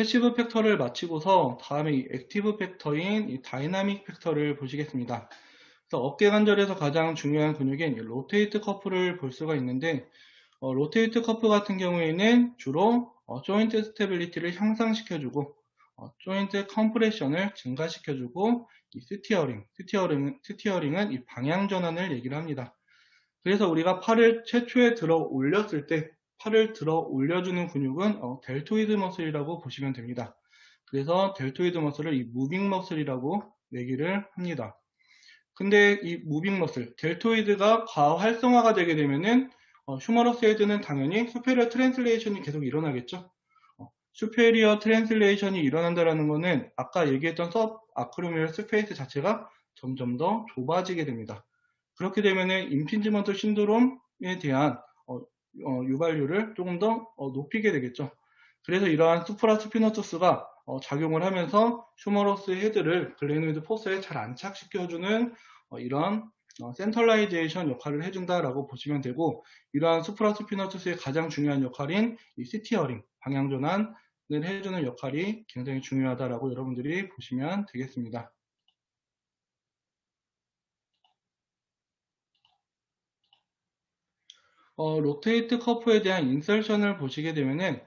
패시브 팩터를 마치고서 다음에 이 액티브 팩터인 이 다이나믹 팩터를 보시겠습니다. 그래서 어깨 관절에서 가장 중요한 근육인 로테이트 커프를 볼 수가 있는데 어, 로테이트 커프 같은 경우에는 주로 어, 조인트 스테빌리티를 향상시켜주고 어, 조인트 컴프레션을 증가시켜주고 이 스티어링, 스티어링, 스티어링은 이 방향 전환을 얘기를 합니다. 그래서 우리가 팔을 최초에 들어 올렸을 때 팔을 들어 올려주는 근육은 어, 델토이드 머슬이라고 보시면 됩니다. 그래서 델토이드 머슬을 이 무빙 머슬이라고 얘기를 합니다. 근데 이 무빙 머슬, 델토이드가 과활성화가 되게 되면은 어, 휴머러스 헤드는 당연히 수페리어 트랜슬레이션이 계속 일어나겠죠. 어, 수페리어 트랜슬레이션이 일어난다는 것은 아까 얘기했던 섭 아크로미얼 스페이스 자체가 점점 더 좁아지게 됩니다. 그렇게 되면 임핀지먼트 신드롬에 대한 유발률을 조금 더 어, 높이게 되겠죠. 그래서 이러한 수프라스피너투스가 어, 작용을 하면서 휴머러스 헤드를 글레노이드 포스에 잘 안착시켜주는 어, 이런 어, 센터라이제이션 역할을 해준다라고 보시면 되고 이러한 수프라스피너투스의 가장 중요한 역할인 이 시티어링 방향 전환을 해주는 역할이 굉장히 중요하다라고 여러분들이 보시면 되겠습니다. 어, 로테이트 커프에 대한 인설션을 보시게 되면은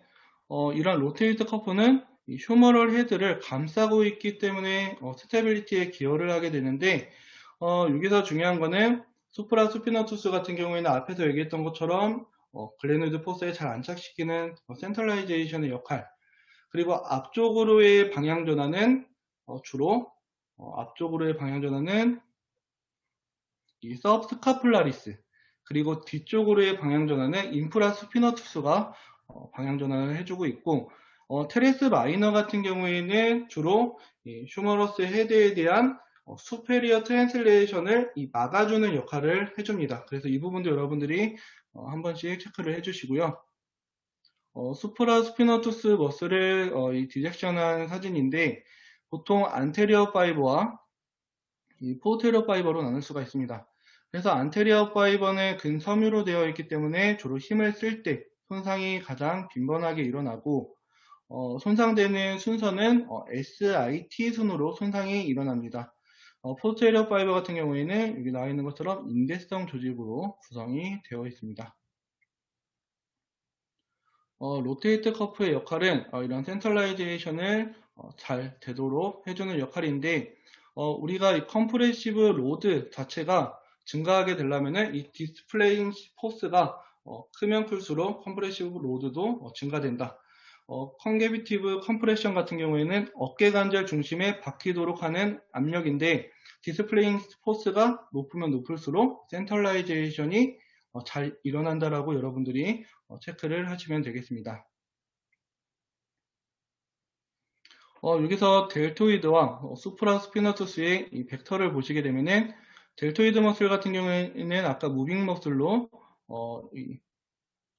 어, 이런 로테이트 커프는 휴머럴 헤드를 감싸고 있기 때문에 어, 스테빌리티에 기여를 하게 되는데 어, 여기서 중요한 거는 수프라 수피너투스 같은 경우에는 앞에서 얘기했던 것처럼 어, 글레노이드 포스에 잘 안착시키는 어, 센터라이제이션의 역할 그리고 앞쪽으로의 방향 전환은 어, 주로 어, 앞쪽으로의 방향 전환은 이 서브스카플라리스 그리고 뒤쪽으로의 방향 전환은 인프라 수피너투스가 어, 방향 전환을 해주고 있고 어, 테레스 마이너 같은 경우에는 주로 휴머러스 헤드에 대한 어, 수페리어 트랜슬레이션을 막아주는 역할을 해줍니다. 그래서 이 부분도 여러분들이 어, 한 번씩 체크를 해주시고요. 어, 수프라 스피너투스 머슬을 어, 디젝션한 사진인데 보통 안테리어 파이버와 이 포테리어 파이버로 나눌 수가 있습니다. 그래서 안테리어 파이버는 근섬유로 되어 있기 때문에 주로 힘을 쓸 때 손상이 가장 빈번하게 일어나고 어, 손상되는 순서는 어, SIT 순으로 손상이 일어납니다. 어, 포스테리어 파이버 같은 경우에는 여기 나와 있는 것처럼 인대성 조직으로 구성이 되어 있습니다. 어, 로테이트 커프의 역할은 어, 이런 센트럴라이제이션을 어, 잘 되도록 해주는 역할인데 어, 우리가 이 컴프레시브 로드 자체가 증가하게 되려면 이 디스플레잉 포스가 어, 크면 클수록 컴프레시브 로드도 증가된다. 어, 컨게비티브 컴프레션 같은 경우에는 어깨 관절 중심에 박히도록 하는 압력인데 디스플레잉 포스가 높으면 높을수록 센터라이제이션이 어, 잘 일어난다라고 여러분들이 어, 체크를 하시면 되겠습니다. 어, 여기서 델토이드와 어, 수프라 스피너투스의 이 벡터를 보시게 되면은 델토이드 머슬 같은 경우에는 아까 무빙 머슬로 어, 이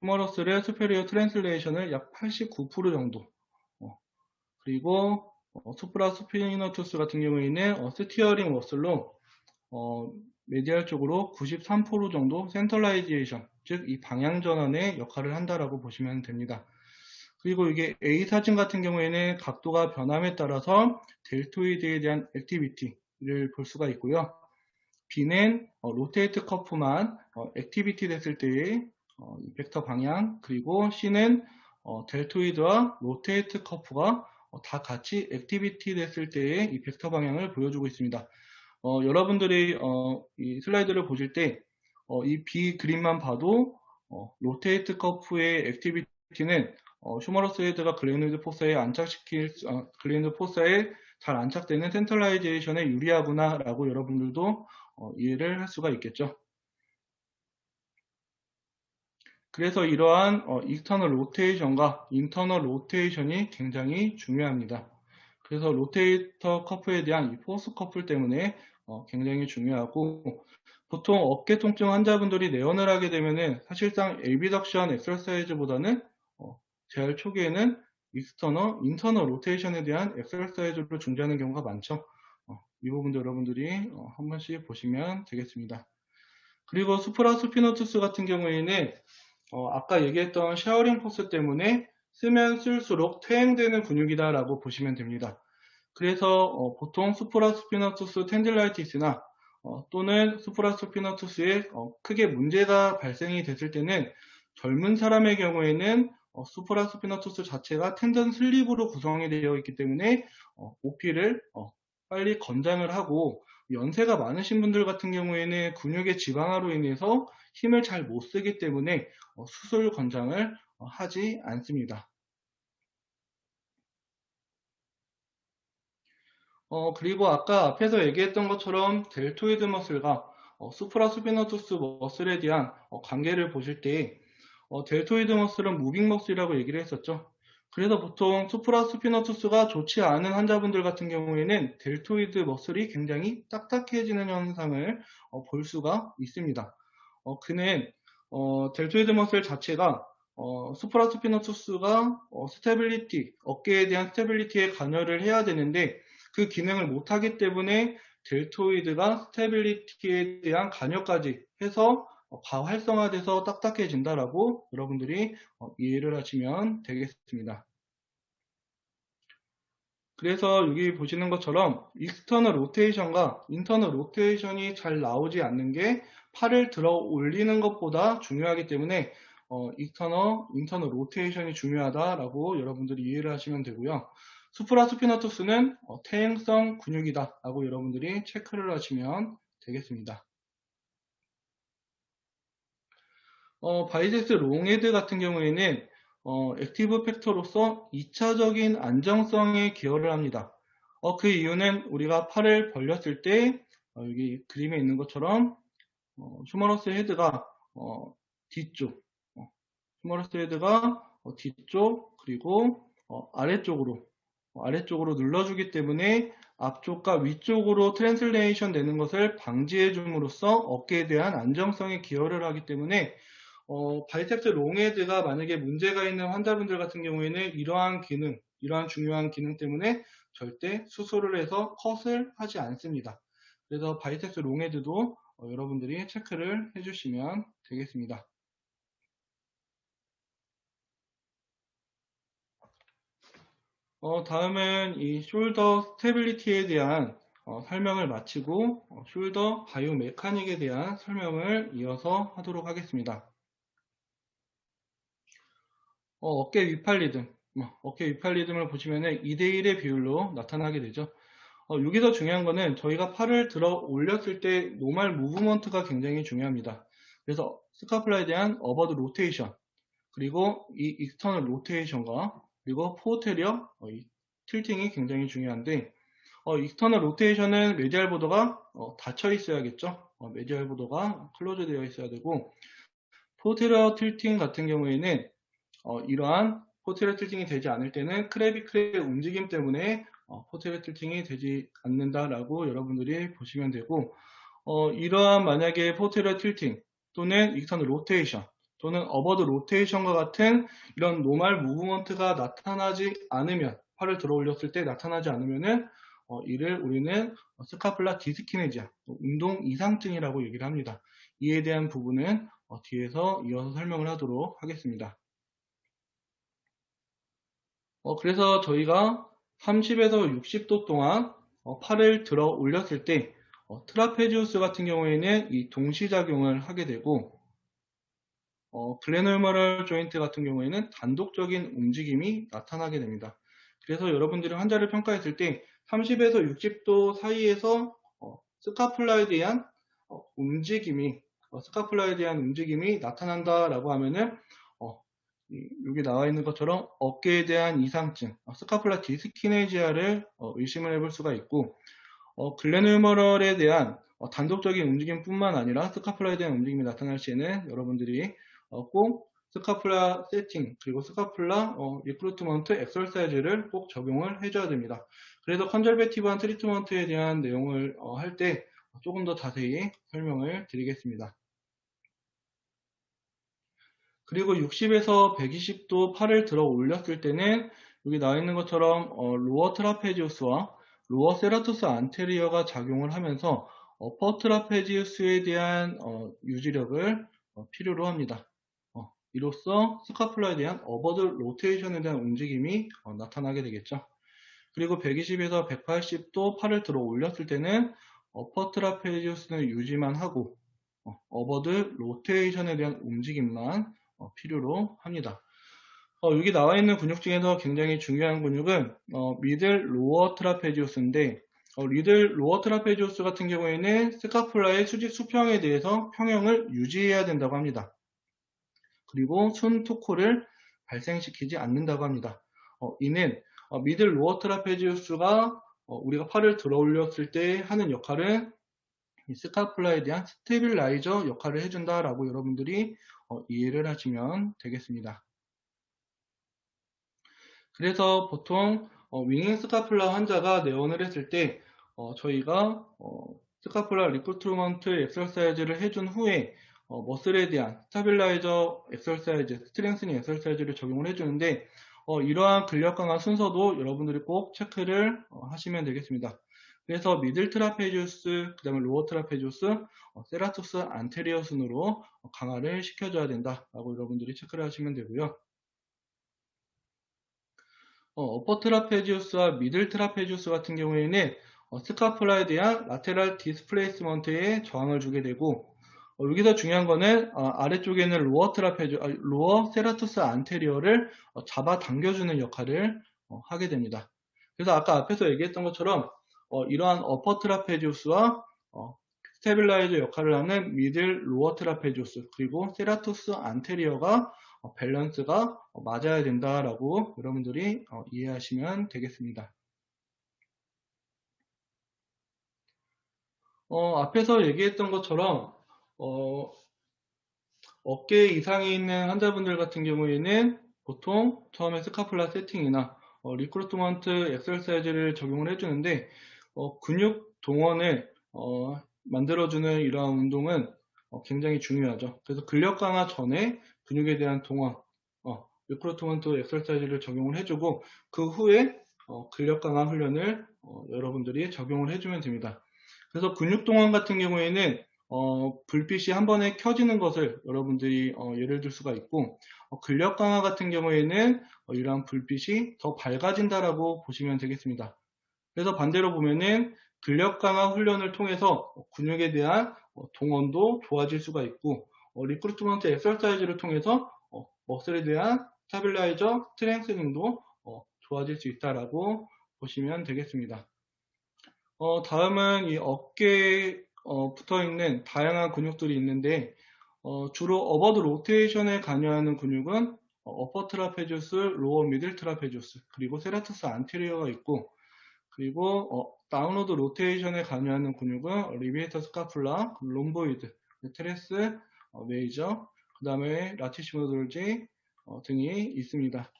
휴머러스의 수페리어 트랜슬레이션을 약 89% 정도 어, 그리고 어, 수프라 스피너투스 같은 경우에는 어, 스티어링 머슬로 어, 메디얼 쪽으로 93% 정도 센터라이제이션 즉 이 방향 전환의 역할을 한다라고 보시면 됩니다. 그리고 이게 A 사진 같은 경우에는 각도가 변함에 따라서 델토이드에 대한 액티비티를 볼 수가 있고요. B는 어, 로테이트 커프만 어, 액티비티 됐을 때의 어, 벡터 방향 그리고 C는 어, 델토이드와 로테이트 커프가 어, 다 같이 액티비티 됐을 때의 이 벡터 방향을 보여주고 있습니다. 어, 여러분들이 어, 이 슬라이드를 보실 때이 B 그림만 봐도 로테이트 커프의 액티비티는 휴머러스 헤드가 글레노이드 포스에 안착시킬 글레노이드 포스에 잘 안착되는 센트럴라이제이션에 유리하구나 라고 여러분들도 이해를 할 수가 있겠죠. 그래서 이러한 어, 익스터널 로테이션과 인터널 로테이션이 굉장히 중요합니다. 그래서 로테이터 커플에 대한 이 포스 커플 때문에 어, 굉장히 중요하고 보통 어깨 통증 환자분들이 내원을 하게 되면은 사실상 엘비덕션 엑설사이즈보다는 어, 재활 초기에는 익스터널, 인터널 로테이션에 대한 엑설사이즈를 중지하는 경우가 많죠. 어, 이 부분도 여러분들이 어, 한 번씩 보시면 되겠습니다. 그리고 수프라 수피노투스 같은 경우에는 어, 아까 얘기했던 쉐어링 포스 때문에 쓰면 쓸수록 퇴행되는 근육이다라고 보시면 됩니다. 그래서 어, 보통 수프라스피너투스 텐딜라이티스나 어, 또는 수프라스피너투스에 어, 크게 문제가 발생이 됐을 때는 젊은 사람의 경우에는 어, 수프라스피너투스 자체가 텐전 슬립으로 구성이 되어 있기 때문에 어, OP를 어, 빨리 건장을 하고 연세가 많으신 분들 같은 경우에는 근육의 지방화로 인해서 힘을 잘 못 쓰기 때문에 어, 수술 권장을 어, 하지 않습니다. 어, 그리고 아까 앞에서 얘기했던 것처럼 델토이드 머슬과 어, 수프라스피너투스 머슬에 대한 어, 관계를 보실 때 어, 델토이드 머슬은 무빙 머슬이라고 얘기를 했었죠. 그래서 보통 수프라스피너투스가 좋지 않은 환자분들 같은 경우에는 델토이드 머슬이 굉장히 딱딱해지는 현상을 어, 볼 수가 있습니다. 어, 그는 어, 델토이드 머슬 자체가 어, 수프라스피너투스가 어, 스테빌리티, 어깨에 대한 스테빌리티에 관여를 해야 되는데 그 기능을 못하기 때문에 델토이드가 스테빌리티에 대한 관여까지 해서 활성화돼서 딱딱해진다라고 여러분들이 어, 이해를 하시면 되겠습니다. 그래서 여기 보시는 것처럼 익스터널 로테이션과 인터널 로테이션이 잘 나오지 않는 게 팔을 들어 올리는 것보다 중요하기 때문에 어, 익스터널, 인터널 로테이션이 중요하다라고 여러분들이 이해를 하시면 되고요. 수프라스피너투스는 어, 퇴행성 근육이다 라고 여러분들이 체크를 하시면 되겠습니다. 어, 바이세스 롱헤드 같은 경우에는 어, 액티브 팩터로서 2차적인 안정성에 기여를 합니다. 어, 그 이유는 우리가 팔을 벌렸을 때 어, 여기 그림에 있는 것처럼 휴머러스 헤드가 뒤쪽 휴머러스 헤드가 뒤쪽 그리고 아래쪽으로 아래쪽으로 눌러주기 때문에 앞쪽과 위쪽으로 트랜슬레이션 되는 것을 방지해 줌으로써 어깨에 대한 안정성에 기여를 하기 때문에 어, 바이셉스 롱헤드가 만약에 문제가 있는 환자분들 같은 경우에는 이러한 기능, 이러한 중요한 기능 때문에 절대 수술을 해서 컷을 하지 않습니다. 그래서 바이셉스 롱헤드도 어, 여러분들이 체크를 해주시면 되겠습니다. 어, 다음은 이 숄더 스테빌리티에 대한 어, 설명을 마치고 어, 숄더 바이오 메카닉에 대한 설명을 이어서 하도록 하겠습니다. 어, 깨 위팔리듬, 뭐, 어깨 위팔리듬을 보시면 2대1의 비율로 나타나게 되죠. 어, 여기서 중요한 거는 저희가 팔을 들어 올렸을 때 노멀 무브먼트가 굉장히 중요합니다. 그래서 스카플라에 대한 어버드 로테이션 그리고 이 익스터널 로테이션과 그리고 포테리어 어, 틸팅이 굉장히 중요한데 어, 익스터널 로테이션은 메디얼 보더가 어, 닫혀 있어야겠죠. 어, 메디얼 보더가 클로즈 되어 있어야 되고 포테리어 틸팅 같은 경우에는 어, 이러한 포테리어 틸팅이 되지 않을 때는 크레비크의 움직임 때문에 어, 포테리어 틸팅이 되지 않는다라고 여러분들이 보시면 되고 어, 이러한 만약에 포테리어 틸팅 또는 익스터널 로테이션 또는 어버드 로테이션과 같은 이런 노멀 무브먼트가 나타나지 않으면 팔을 들어 올렸을 때 나타나지 않으면은 어, 이를 우리는 스카플라 디스키네지아 운동 이상증이라고 얘기를 합니다. 이에 대한 부분은 어, 뒤에서 이어서 설명을 하도록 하겠습니다. 어, 그래서 저희가 30에서 60도 동안 어, 팔을 들어 올렸을 때 어, 트라페지우스 같은 경우에는 이 동시작용을 하게 되고 어, 글레놀머럴 조인트 같은 경우에는 단독적인 움직임이 나타나게 됩니다. 그래서 여러분들이 환자를 평가했을 때 30에서 60도 사이에서 어, 스카플라에 대한 어, 움직임이 어, 스카플라에 대한 움직임이 나타난다라고 하면은 어, 여기 나와 있는 것처럼 어깨에 대한 이상증, 어, 스카플라 디스키네지아를 의심을 해볼 수가 있고 글레놀머럴에 대한 단독적인 움직임뿐만 아니라 스카플라에 대한 움직임이 나타날 시에는 여러분들이 어, 꼭 스카플라 세팅 그리고 스카플라 어, 리크루트먼트 엑설사이즈를 꼭 적용을 해줘야 됩니다. 그래서 컨절베티브한 트리트먼트에 대한 내용을 어, 할 때 조금 더 자세히 설명을 드리겠습니다. 그리고 60에서 120도 팔을 들어 올렸을 때는 여기 나와 있는 것처럼 어, 로어 트라페지우스와 로어 세라투스 안테리어가 작용을 하면서 어퍼 트라페지우스에 대한 어, 유지력을 어, 필요로 합니다. 이로써 스카플라에 대한 어버드 로테이션에 대한 움직임이 어, 나타나게 되겠죠. 그리고 120에서 180도 팔을 들어 올렸을 때는 어퍼 트라페지우스는 유지만 하고 어, 버드 로테이션에 대한 움직임만 어, 필요로 합니다. 어, 여기 나와 있는 근육 중에서 굉장히 중요한 근육은 어, 미들 로어 트라페지우스인데 어, 리들 로어 트라페지우스 같은 경우에는 스카플라의 수직 수평에 대해서 평형을 유지해야 된다고 합니다. 그리고 순 토코를 발생시키지 않는다고 합니다. 어, 이는 어, 미들 로어 트라페지우스가 어, 우리가 팔을 들어 올렸을 때 하는 역할은 스카플라에 대한 스테빌라이저 역할을 해준다라고 여러분들이 어, 이해를 하시면 되겠습니다. 그래서 보통 어, 윙잉 스카플라 환자가 내원을 했을 때 어, 저희가 스카플라 리크루트먼트 엑설사이즈를 해준 후에 머슬에 대한 스타빌라이저 엑설사이즈, 스트렝스닝 엑설사이즈를 적용을 해주는데 이러한 근력 강화 순서도 여러분들이 꼭 체크를 하시면 되겠습니다. 그래서 미들 트라페지우스, 그 다음에 로어 트라페지우스, 어, 세라투스 안테리어 순으로 강화를 시켜줘야 된다라고 여러분들이 체크를 하시면 되고요. 어, 퍼 트라페지우스와 미들 트라페지우스 같은 경우에는 어, 스카플라에 대한 라테랄 디스플레이스먼트에 저항을 주게 되고 어, 여기서 중요한 거는 어, 아래쪽에는 로어 트라페지 아, 로어 세라투스 안테리어를 어, 잡아 당겨주는 역할을 어, 하게 됩니다. 그래서 아까 앞에서 얘기했던 것처럼 어, 이러한 어퍼 트라페지우스와 어, 스테빌라이저 역할을 하는 미들 로어 트라페지우스 그리고 세라투스 안테리어가 어, 밸런스가 어, 맞아야 된다라고 여러분들이 어, 이해하시면 되겠습니다. 앞에서 얘기했던 것처럼 어깨 이상이 있는 환자분들 같은 경우에는 보통 처음에 스카플라 세팅이나 리크루트먼트 엑셀사이즈를 적용을 해주는데 어, 근육 동원을 어, 만들어주는 이러한 운동은 어, 굉장히 중요하죠. 그래서 근력 강화 전에 근육에 대한 동원, 어, 리크루트먼트 엑설사이즈를 적용을 해주고 그 후에 어, 근력 강화 훈련을 어, 여러분들이 적용을 해주면 됩니다. 그래서 근육 동원 같은 경우에는 불빛이 한 번에 켜지는 것을 여러분들이 예를 들 수가 있고 근력 강화 같은 경우에는 이러한 불빛이 더 밝아진다라고 보시면 되겠습니다. 그래서 반대로 보면은 근력 강화 훈련을 통해서 근육에 대한 어, 동원도 좋아질 수가 있고 어, 리크루트먼트 엑설사이즈를 통해서 어, 머슬에 대한 스타빌라이저 스트렝스닝도 좋아질 수 있다라고 보시면 되겠습니다. 다음은 이 어깨에 붙어 있는 다양한 근육들이 있는데 주로 어버드 로테이션에 관여하는 근육은 어퍼 트라페주스, 로어 미들 트라페주스, 그리고 세라투스 안테리어가 있고 그리고 어, 다운로드 로테이션에 관여하는 근육은 리비에터 스카플라, 롬보이드, 트레스, 어, 메이저, 그 다음에 라티시모 돌지 어, 등이 있습니다.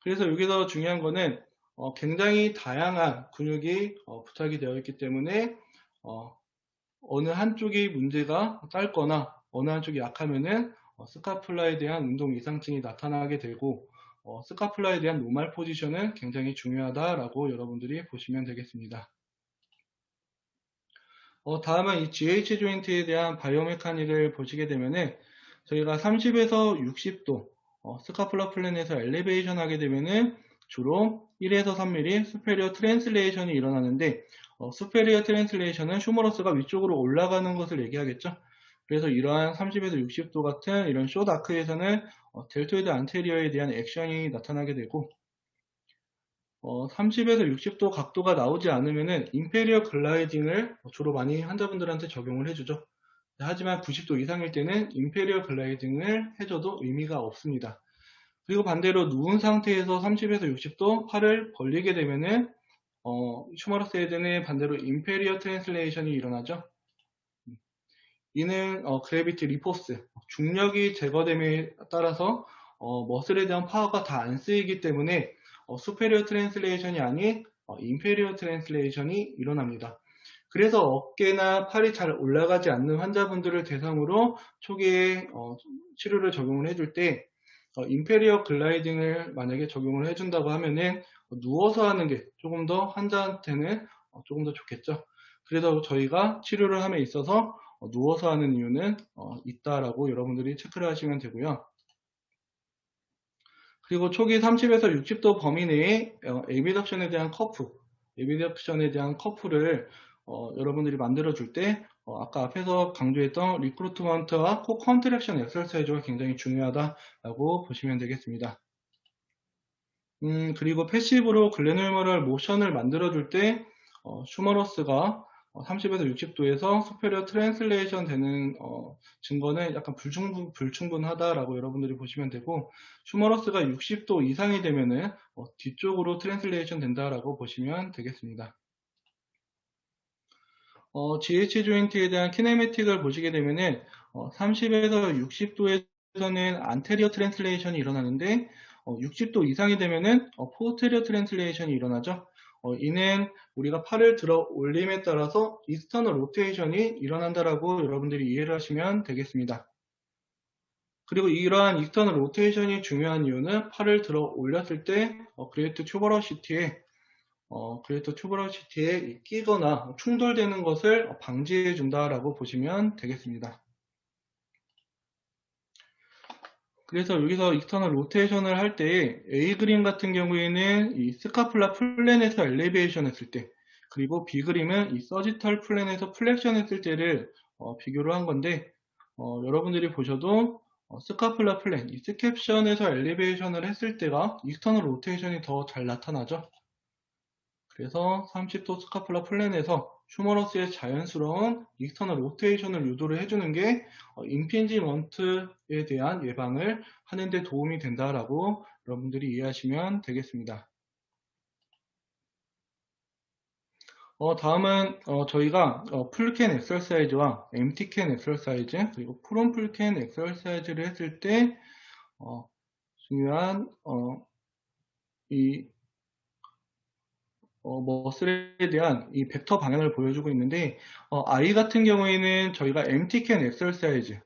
그래서 여기서 중요한 거는 어, 굉장히 다양한 근육이 어, 부착이 되어 있기 때문에 어, 느 한쪽이 문제가 짧거나 어느 한쪽이 약하면은 스카플라에 대한 운동 이상증이 나타나게 되고 어, 스카플라에 대한 노말 포지션은 굉장히 중요하다라고 여러분들이 보시면 되겠습니다. 어, 다음은 이 GH 조인트에 대한 바이오메카닉을 보시게 되면은 저희가 30에서 60도 어, 스카플라 플랜에서 엘리베이션 하게 되면은 주로 1에서 3mm 스페리어 트랜슬레이션이 일어나는데 어, 스페리어 트랜슬레이션은 슈머러스가 위쪽으로 올라가는 것을 얘기하겠죠. 그래서 이러한 30에서 60도 같은 이런 쇼다크에서는 어, 델토이드 안테리어에 대한 액션이 나타나게 되고 어, 30에서 60도 각도가 나오지 않으면 임페리어 글라이딩을 주로 많이 환자분들한테 적용을 해주죠. 하지만 90도 이상일 때는 임페리어 글라이딩을 해줘도 의미가 없습니다. 그리고 반대로 누운 상태에서 30에서 60도 팔을 벌리게 되면은 어, 헤드는 반대로 임페리어 트랜슬레이션이 일어나죠. 이는 어, 그래비티 리포스, 중력이 제거됨에 따라서 어, 머슬에 대한 파워가 다 안 쓰이기 때문에 어, 수페리어 트랜슬레이션이 아닌 어, 인페리어 트랜슬레이션이 일어납니다. 그래서 어깨나 팔이 잘 올라가지 않는 환자분들을 대상으로 초기에 어, 치료를 적용을 해줄 때 어, 인페리어 글라이딩을 만약에 적용을 해준다고 하면은 누워서 하는 게 조금 더 환자한테는 어, 조금 더 좋겠죠. 그래서 저희가 치료를 함에 있어서 어, 누워서 하는 이유는 어, 있다라고 여러분들이 체크를 하시면 되고요. 그리고 초기 30에서 60도 범위 내에 어, 에비덕션에 대한 커프, 에비덕션에 대한 커프를 어, 여러분들이 만들어 줄때 어, 아까 앞에서 강조했던 리크루트먼트와 코 컨트랙션 엑설사이즈가 굉장히 중요하다라고 보시면 되겠습니다. 음, 그리고 패시브로 글래놀머럴 모션을 만들어줄 때 어, 슈머러스가 30에서 어, 60도에서 스페리어 트랜슬레이션 되는 어, 증거는 약간 불충분, 불충분하다라고 여러분들이 보시면 되고 슈머러스가 60도 이상이 되면은 어, 뒤쪽으로 트랜슬레이션 된다라고 보시면 되겠습니다. 어, GH 조인트에 대한 키네메틱을 보시게 되면은 어, 30에서 60도에서는 안테리어 트랜슬레이션이 일어나는데 어, 60도 이상이 되면은 어, 포스테리어 트랜슬레이션이 일어나죠. 어, 이는 우리가 팔을 들어 올림에 따라서 이스터널 로테이션이 일어난다라고 여러분들이 이해를 하시면 되겠습니다. 그리고 이러한 이스터널 로테이션이 중요한 이유는 팔을 들어 올렸을 때 어, 그레이트 튜버러시티에 어, 그레이터 튜브러시티에 끼거나 충돌되는 것을 방지해 준다라고 보시면 되겠습니다. 그래서 여기서 익스터널 로테이션을 할 때 A 그림 같은 경우에는 이 스카플라 플랜에서 엘리베이션 했을 때 그리고 B 그림은 이 서지털 플랜에서 플렉션 했을 때를 어, 비교를 한 건데 어, 여러분들이 보셔도 어, 스카플라 플랜, 이 스캡션에서 엘리베이션을 했을 때가 익스터널 로테이션이 더 잘 나타나죠. 그래서 30도 스카플라 플랜에서 슈머러스의 자연스러운 익스터널 로테이션을 유도를 해주는 게 인핀지먼트에 대한 예방을 하는 데 도움이 된다라고 여러분들이 이해하시면 되겠습니다. 어, 다음은 어, 저희가 어, 풀캔 엑설사이즈와 엠티캔 엑설사이즈 그리고 프롬 풀캔 엑설사이즈를 했을 때 어, 중요한 어, 이 어, 머슬에 대한 이 벡터 방향을 보여주고 있는데 어, I 같은 경우에는 저희가 MTcan 엑설사이즈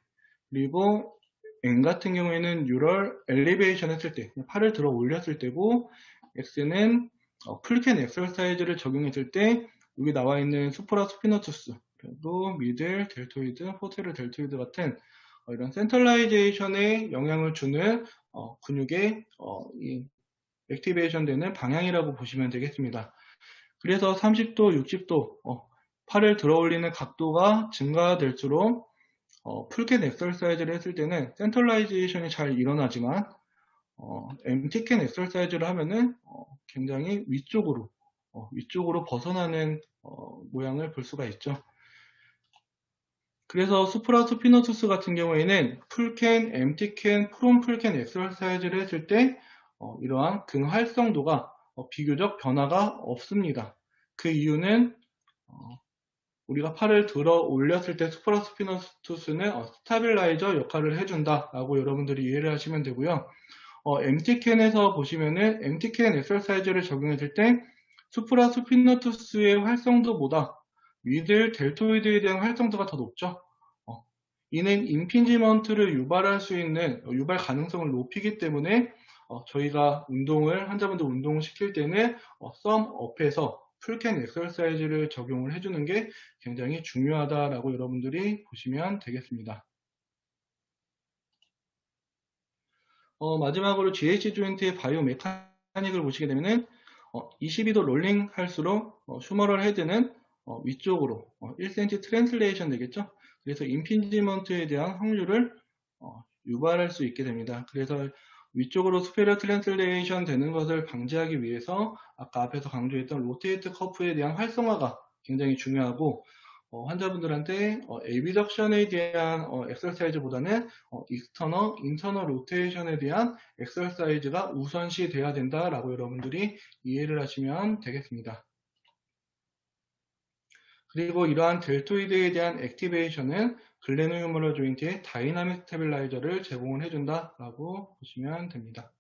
그리고 N 같은 경우에는 뉴럴 엘리베이션 했을 때 팔을 들어 올렸을 때고 X는 어, 풀캔 엑설사이즈를 적용했을 때 여기 나와 있는 수프라 스피너투스 그리고 미들 델토이드, 포테르 델토이드 같은 어, 이런 센터라이제이션에 영향을 주는 어, 근육의 어, 이 액티베이션 되는 방향이라고 보시면 되겠습니다. 그래서 30도, 60도 어, 팔을 들어 올리는 각도가 증가될수록 어, 풀캔 엑설사이즈를 했을 때는 센터라이제이션이 잘 일어나지만 어, MT캔 엑설사이즈를 하면은 어, 굉장히 위쪽으로 어, 위쪽으로 벗어나는 어, 모양을 볼 수가 있죠. 그래서 수프라 수피노투스 같은 경우에는 풀캔, MT캔, 프롬 풀캔 엑설사이즈를 했을 때 어, 이러한 근활성도가 어, 비교적 변화가 없습니다. 그 이유는 어, 우리가 팔을 들어 올렸을 때 수프라스피너스투스는 어, 스타빌라이저 역할을 해준다라고 여러분들이 이해를 하시면 되고요. 어, MT캔에서 보시면은 MT캔 엑설사이즈를 적용했을 때 수프라스피너투스의 활성도보다 위들 델토이드에 대한 활성도가 더 높죠. 어, 이는 인핀지먼트를 유발할 수 있는 어, 유발 가능성을 높이기 때문에 어, 저희가 운동을 환자분들 운동을 시킬 때는 어, 썸업에서 풀캔 엑설사이즈를 적용을 해주는 게 굉장히 중요하다라고 여러분들이 보시면 되겠습니다. 어, 마지막으로 GH 조인트의 바이오 메카닉을 보시게 되면은 어, 22도 롤링 할수록 어, 슈머럴 헤드는 어, 위쪽으로 1cm 어, 트랜슬레이션 되겠죠. 그래서 인핀지먼트에 대한 확률을 어, 유발할 수 있게 됩니다. 그래서 위쪽으로 스페리어 트랜슬레이션 되는 것을 방지하기 위해서 아까 앞에서 강조했던 로테이트 커프에 대한 활성화가 굉장히 중요하고 어, 환자분들한테 어, 에비덕션에 대한 어, 엑설사이즈보다는 어, 익스터널, 인터널 로테이션에 대한 엑설사이즈가 우선시 돼야 된다라고 여러분들이 이해를 하시면 되겠습니다. 그리고 이러한 델토이드에 대한 액티베이션은 글레노유머럴 조인트의 다이나믹 스테빌라이저를 제공을 해준다라고 보시면 됩니다.